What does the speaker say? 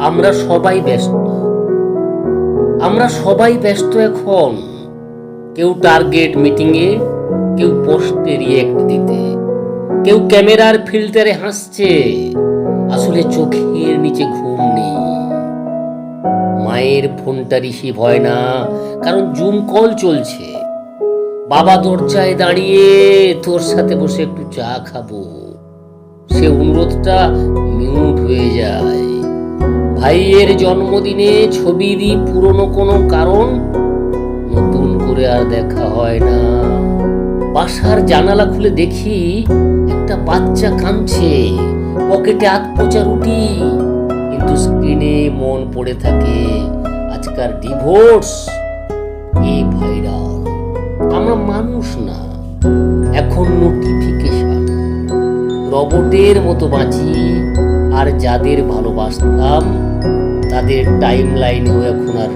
আমরা সবাই ব্যস্ত। আমরা সবাই ব্যস্ত এখন। কেউ টার্গেট মিটিংয়ে কেউ পোস্টে রিয়েক্ট দিতে। কেউ ক্যামেরার ফিল্টারে হাসছে। আসলে চোখের নিচে ঘুম নেই। মায়ের ফোনটা রিসিভ হয় না, কারণ জুম কল চলছে। বাবা দরজায় দাঁড়িয়ে তোর সাথে বসে একটু চা খাব। সে অনুরোধটা মিউট হয়ে যায়। ভাইয়ের জন্মদিনে ছবি দিই পুরনো কোনো কারণ? নতুন করে আর দেখা হয় না। বাসার জানালা খুলে দেখি একটা বাচ্চা কাঁদছে। পকেটে আত পচা রুটি। কিন্তু স্ক্রিনে মন পড়ে থাকে, আজকার ডিভোর্স এই ভাইরাল। আমরা মানুষ না। এখন নোটিফিকেশন রবটের মতো বাঁচি, আর যাদের ভালোবাসতাম তাদের টাইম লাইনেও এখন আর